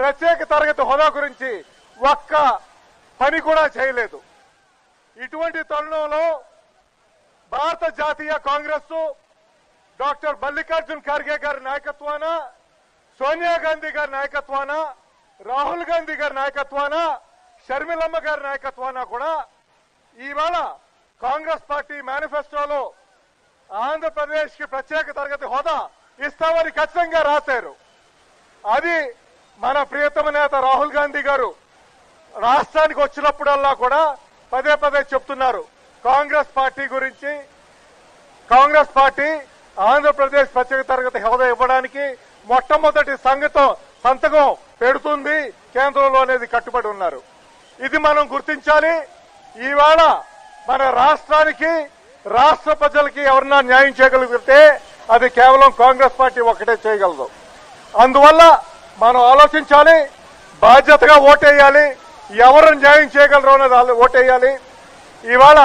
ప్రత్యేక తరగతి హోదా గురించి ఒక్క పని కూడా చేయలేదు. ఇటువంటి తరుణంలో భారత జాతీయ కాంగ్రెస్ డాక్టర్ మల్లికార్జున్ ఖర్గే గారి నాయకత్వాన సోనియా గాంధీ గారి నాయకత్వాన రాహుల్ గాంధీ గారి నాయకత్వాన షర్మిలమ్మ గారి నాయకత్వాన కూడా ఇవాళ కాంగ్రెస్ పార్టీ మేనిఫెస్టోలో ఆంధ్రప్రదేశ్కి ప్రత్యేక తరగతి హోదా ఇస్తామని ఖచ్చితంగా రాశారు. అది మన ప్రియతమ నేత రాహుల్ గాంధీ గారు రాష్ట్రానికి వచ్చినప్పుడల్లా కూడా పదే పదే చెప్తున్నారు. కాంగ్రెస్ పార్టీ గురించి కాంగ్రెస్ పార్టీ ఆంధ్రప్రదేశ్ ప్రత్యేక తరగతి హోదా ఇవ్వడానికి మొట్టమొదటి సంఘతో సంతకం పెడుతుంది కేంద్రంలో అనేది కట్టుబడి ఉన్నారు. ఇది మనం గుర్తించాలి. ఈవేళ మన రాష్ట్రానికి రాష్ట్ర ప్రజలకి ఎవరన్నా న్యాయం చేయగలిగితే అది కేవలం కాంగ్రెస్ పార్టీ ఒకటే చేయగలదు. అందువల్ల మనం ఆలోచించాలి బాధ్యతగా ఓటేయాలి ఎవరు న్యాయం చేయగలరు అనేది ఓటేయాలి. ఇవాళ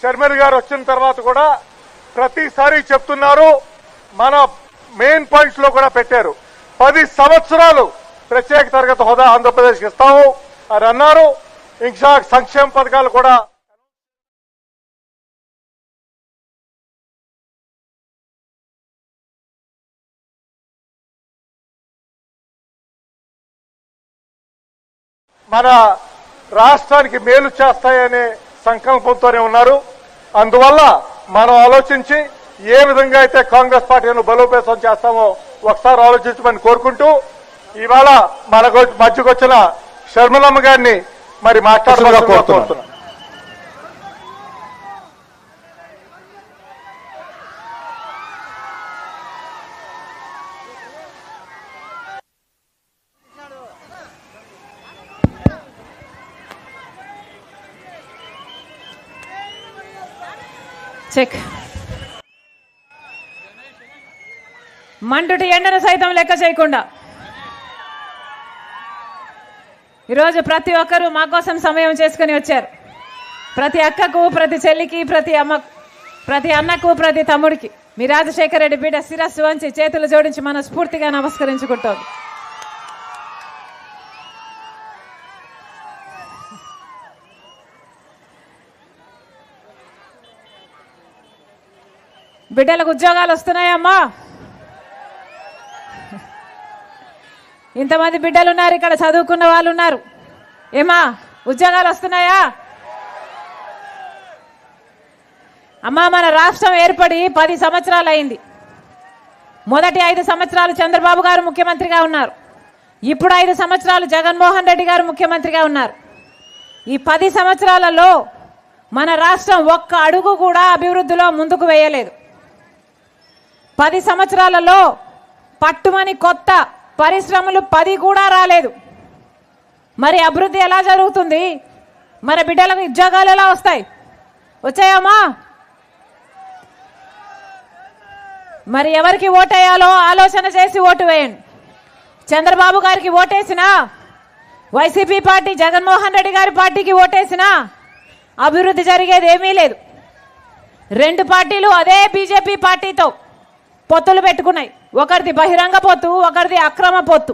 షర్మిల్ గారు వచ్చిన తర్వాత కూడా ప్రతిసారి చెప్తున్నారు మన మెయిన్ పాయింట్స్లో కూడా పెట్టారు. పది సంవత్సరాలు ప్రత్యేక తరగతి హోదా ఆంధ్రప్రదేశ్కి ఇస్తాము అని అన్నారు. ఇంకా సంక్షేమ పథకాలు కూడా మన రాష్ట్రానికి మేలు చేస్తాయనే సంకల్పంతోనే ఉన్నారు. అందువల్ల మనం ఆలోచించి ఏ విధంగా అయితే కాంగ్రెస్ పార్టీను బలోపేతం చేస్తామో ఒకసారి ఆలోచించమని కోరుకుంటూ ఇవాళ మనకు మధ్యకొచ్చిన షర్మిలమ్మ గారిని మరి మాట్లాడమని కోరుతున్నాను. చెక్ మండుటి ఎండను సైతం లెక్క చేయకుండా. ఈరోజు ప్రతి ఒక్కరూ మా కోసం సమయం చేసుకుని వచ్చారు. ప్రతి అక్కకు ప్రతి చెల్లికి ప్రతి అమ్మ ప్రతి అన్నకు ప్రతి తమ్ముడికి. మీ రాజశేఖర రెడ్డి బిడ్డ శిరస్సు వంచి చేతులు జోడించి మనస్ఫూర్తిగా నమస్కరించుకుంటోంది. బిడ్డలకు ఉద్యోగాలు వస్తున్నాయమ్మా. ఇంతమంది బిడ్డలు ఉన్నారు ఇక్కడ చదువుకున్న వాళ్ళు ఉన్నారు ఏమా ఉద్యోగాలు వస్తున్నాయా? అమ్మా మన రాష్ట్రం ఏర్పడి పది సంవత్సరాలు అయింది. మొదటి ఐదు సంవత్సరాలు చంద్రబాబు గారు ముఖ్యమంత్రిగా ఉన్నారు. ఇప్పుడు ఐదు సంవత్సరాలు జగన్మోహన్ రెడ్డి గారు ముఖ్యమంత్రిగా ఉన్నారు. ఈ పది సంవత్సరాలలో మన రాష్ట్రం ఒక్క అడుగు కూడా అభివృద్ధిలో ముందుకు వేయలేదు. పది సంవత్సరాలలో పట్టుమని కొత్త పరిశ్రమలు పది కూడా రాలేదు. మరి అభివృద్ధి ఎలా జరుగుతుంది? మరి బిడ్డలకు ఉద్యోగాలు ఎలా వస్తాయి? వచ్చాయమ్మా? మరి ఎవరికి ఓటేయాలో ఆలోచన చేసి ఓటు వేయండి. చంద్రబాబు గారికి ఓటేసినా వైసీపీ పార్టీ జగన్మోహన్ రెడ్డి గారి పార్టీకి ఓటేసినా అభివృద్ధి జరిగేది ఏమీ లేదు. రెండు పార్టీలు అదే బీజేపీ పార్టీతో పొత్తులు పెట్టుకున్నాయి. ఒకరిది బహిరంగ పొత్తు ఒకరిది అక్రమ పొత్తు.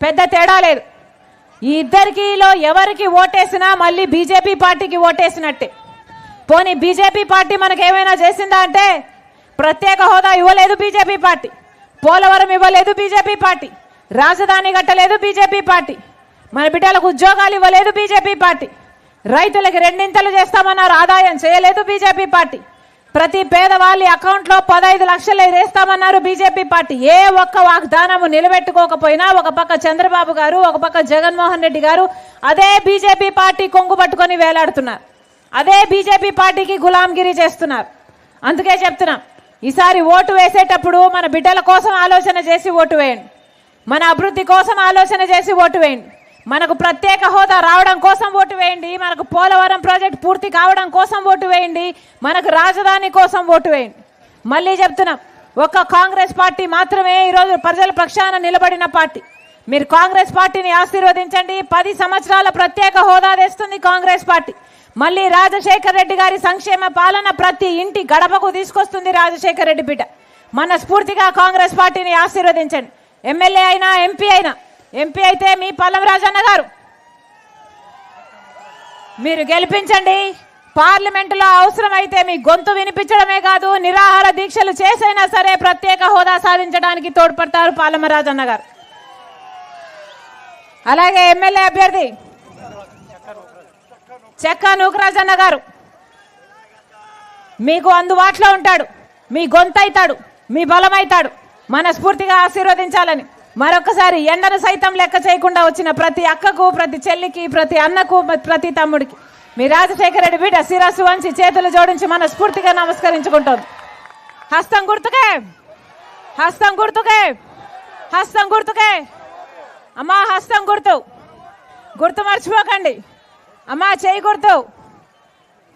పెద్ద తేడా లేదు. ఈ ఇద్దరికిలో ఎవరికి ఓటేసినా మళ్ళీ బీజేపీ పార్టీకి ఓటేసినట్టే. పోనీ బీజేపీ పార్టీ మనకు ఏమైనా చేసిందా అంటే ప్రత్యేక హోదా ఇవ్వలేదు బీజేపీ పార్టీ. పోలవరం ఇవ్వలేదు బీజేపీ పార్టీ. రాజధాని కట్టలేదు బీజేపీ పార్టీ. మన బిడ్డలకు ఉద్యోగాలు ఇవ్వలేదు బీజేపీ పార్టీ. రైతులకు రెండింతలు చేస్తామన్నారు ఆదాయం చేయలేదు బీజేపీ పార్టీ. ప్రతి పేదవాళ్ళ అకౌంట్లో పదహైదు లక్షలు వేస్తామన్నారు బీజేపీ పార్టీ. ఏ ఒక్క వాగ్దానము నిలబెట్టుకోకపోయినా ఒక పక్క చంద్రబాబు గారు ఒక పక్క జగన్మోహన్ రెడ్డి గారు అదే బీజేపీ పార్టీ కొంగు పట్టుకొని వేలాడుతున్నారు. అదే బీజేపీ పార్టీకి గులాంగిరి చేస్తున్నారు. అందుకే చెప్తున్నాం ఈసారి ఓటు వేసేటప్పుడు మన బిడ్డల కోసం ఆలోచన చేసి ఓటు వేయండి. మన అభివృద్ధి కోసం ఆలోచన చేసి ఓటు వేయండి. మనకు ప్రత్యేక హోదా రావడం కోసం ఓటు వేయండి మనకు పోలవరం ప్రాజెక్ట్ పూర్తి కావడం కోసం ఓటు వేయండి మనకు రాజధాని కోసం ఓటు వేయండి. మళ్ళీ చెప్తున్నాం ఒక్క కాంగ్రెస్ పార్టీ మాత్రమే ఈరోజు ప్రజల పక్షాన నిలబడిన పార్టీ. మీరు కాంగ్రెస్ పార్టీని ఆశీర్వదించండి పది సంవత్సరాల ప్రత్యేక హోదా తెస్తుంది కాంగ్రెస్ పార్టీ. మళ్ళీ రాజశేఖర్ రెడ్డి గారి సంక్షేమ పాలన ప్రతి ఇంటి గడపకు తీసుకొస్తుంది రాజశేఖర్ రెడ్డి బిడ్డ మన స్ఫూర్తిగా కాంగ్రెస్ పార్టీని ఆశీర్వదించండి. ఎమ్మెల్యే అయినా ఎంపీ అయినా ఎంపీ అయితే మీ పల్లం రాజన్న గారు. మీరు గెలిపించండి. పార్లమెంటులో అవసరమైతే మీ గొంతు వినిపించడమే కాదు నిరాహార దీక్షలు చేసైనా సరే ప్రత్యేక హోదా సాధించడానికి తోడ్పడతారు పాలమరాజన్న గారు. అలాగే ఎమ్మెల్యే అభ్యర్థి చెక్క నూకరాజన్న గారు. మీకు అందుబాటులో ఉంటాడు. మీ గొంతు అవుతాడు మీ బలమైతాడు. మనస్ఫూర్తిగా ఆశీర్వదించాలని. మరొకసారి ఎండను సైతం లెక్క చేయకుండా వచ్చిన ప్రతి అక్కకు ప్రతి చెల్లికి ప్రతి అన్నకు ప్రతి తమ్ముడికి. మీ రాజశేఖర రెడ్డి బిడ్డ శిరస్సు వంచి చేతులు జోడించి మనస్ఫూర్తిగా నమస్కరించుకుంటుంది. హస్తం గుర్తుకే! హస్తం గుర్తుకే! హస్తం గుర్తుకే! అమ్మా హస్తం గుర్తు. గుర్తు మర్చిపోకండి. అమ్మా చేయి గుర్తు.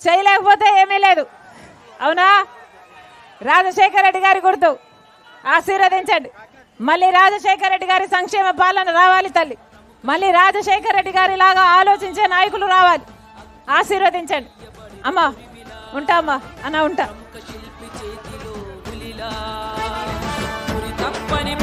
చేయలేకపోతే ఏమీ లేదు. అవునా? రాజశేఖర రెడ్డి గారి గుర్తు. ఆశీర్వదించండి మళ్ళీ రాజశేఖర రెడ్డి గారి సంక్షేమ పాలన రావాలి తల్లి. మళ్ళీ రాజశేఖర రెడ్డి గారి లాగా ఆలోచించే నాయకులు రావాలి. ఆశీర్వదించండి. అమ్మా ఉంటా అమ్మా అన్న ఉంటా. తప్పని